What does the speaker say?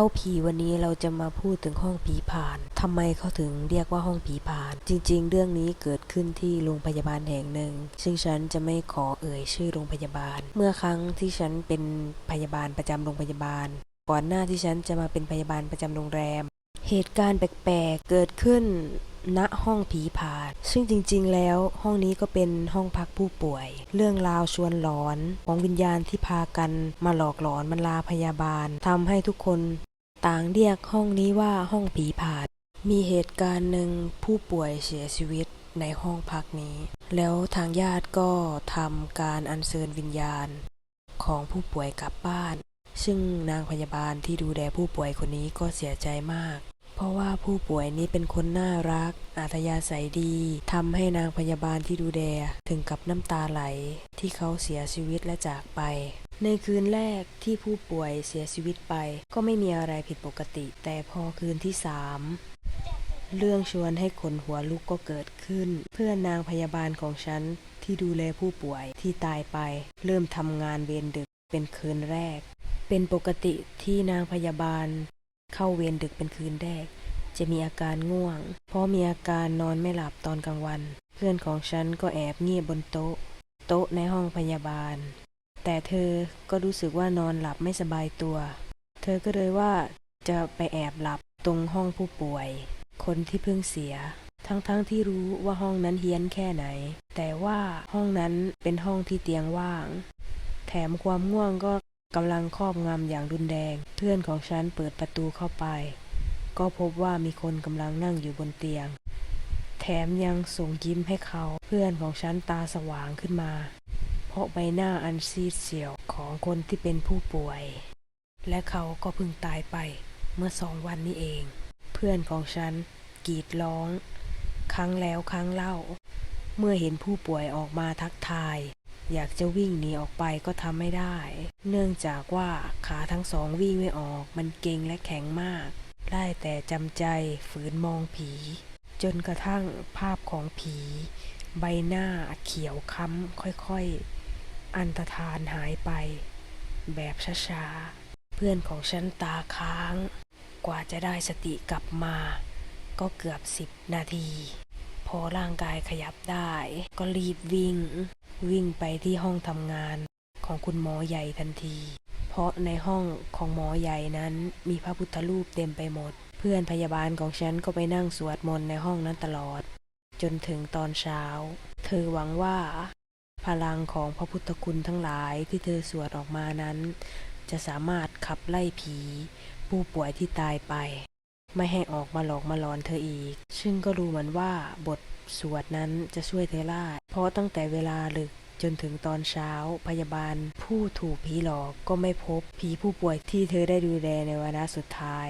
ล่าผีวันนี้เราจะมาพูดถึงห้องผีผ่านทำไมเขาถึงเรียกว่าห้องผีผ่าน จริง ๆ เรื่องนี้เกิดขึ้นที่โรงพยาบาลแห่งหนึ่ง ซึ่งฉันจะไม่ขอเอ่ยชื่อโรงพยาบาล เมื่อครั้งที่ฉันเป็นพยาบาลประจำโรงพยาบาล ก่อนหน้าที่ฉันจะมาเป็นพยาบาลประจำโรงแรม เหตุการณ์แปลกๆเกิดขึ้นณห้องผีผ่านซึ่งจริงๆ แล้วห้องนี้ก็เป็นห้องพักผู้ป่วย เรื่องราวชวนหลอนของวิญญาณที่พากันมาหลอกหลอนมันลาพยาบาลทำให้ทุกคน ต่างเรียกห้องนี้ว่าห้องผีผ่านมีเหตุการณ์หนึ่งผู้ป่วยเสียชีวิตในห้องพักนี้ แล้วทางญาติก็ทำการอัญเชิญวิญญาณ ของผู้ป่วยกลับบ้าน ซึ่งนางพยาบาลที่ดูแลผู้ป่วยคนนี้ก็เสียใจมาก เพราะว่าผู้ป่วยนี้เป็นคนน่ารัก อัธยาศัยดีทำให้นางพยาบาลที่ดูแลถึงกับน้ำตาไหลที่เขาเสียชีวิตและจากไป ในคืนแรกที่ผู้ป่วยเสียชีวิตไป ก็ไม่มีอะไรผิดปกติ แต่พอคืนที่สามเรื่องชวนให้ขนหัวลุกก็เกิดขึ้น เพื่อนนางพยาบาลของฉันที่ดูแลผู้ป่วยที่ตายไป เริ่มทำงานเวรดึกเป็นคืนแรก เป็นปกติที่นางพยาบาล เข้าเวรดึกเป็นคืนแรก จะมีอาการง่วง เพราะมีอาการนอนไม่หลับตอนกลางวัน เพื่อนของฉันก็แอบเงียบบนโต๊ะ โต๊ะในห้องพยาบาล แต่เธอก็รู้สึกว่านอนหลับไม่สบายตัว เธอก็เลยว่าจะไปแอบหลับตรงห้องผู้ป่วย คนที่เพิ่งเสีย ทั้งๆทที่รู้ว่าห้องนั้นเฮี้ยนแค่ไหน แต่ว่าห้องนั้นเป็นห้องที่เตียงว่าง แถมความง่วงก็กำลังครอบงำอย่างรุนแรง เพื่อนของฉันเปิดประตูเข้าไป ก็พบว่ามีคนกำลังนั่งอยู่บนเตียง แถมยังส่งยิ้มให้เขา เพื่อนของฉันตาสว่างขึ้นมา เพราะใบหน้าอันซีดเสียวของคนที่เป็นผู้ป่วย และเขาก็เพิ่งตายไปเมื่อสองวันนี้เอง เพื่อนของฉันกรีดร้อง ครั้งแล้วครั้งเล่า เมื่อเห็นผู้ป่วยออกมาทักทาย อยากจะวิ่งหนีออกไปก็ทำไม่ได้ เนื่องจากว่าขาทั้งสองวิ่งไม่ออกมันเก่งและแข็งมากได้แต่จำใจฝืนมองผี จนกระทั่งภาพของผี ใบหน้าเขียวค้ำค่อยๆ อันตรธานหายไป แบบช้าๆ เพื่อนของฉันตาค้าง กว่าจะได้สติกลับมา ก็เกือบสิบนาที พอร่างกายขยับได้ ก็รีบวิ่ง วิ่งไปที่ห้องทำงานของคุณหมอใหญ่ทันที เพราะในห้องของหมอใหญ่นั้นมีพระพุทธรูปเต็มไปหมด เพื่อนพยาบาลของฉันก็ไปนั่งสวดมนต์ในห้องนั้นตลอด จนถึงตอนเช้า เธอหวังว่า พลังของพระพุทธคุณทั้งหลายที่เธอสวดออกมานั้น จะสามารถขับไล่ผี ผู้ป่วยที่ตายไป ไม่ให้ออกมาหลอกมาหลอนเธออีก ซึ่งก็รู้เหมือนว่าบทสวดนั้นจะช่วยเธอได้เพราะตั้งแต่เวลาลึกจนถึงตอนเช้าพยาบาล ผู้ถูกผีหลอกก็ไม่พบผีผู้ป่วยที่เธอได้ดูแลในวาระสุดท้าย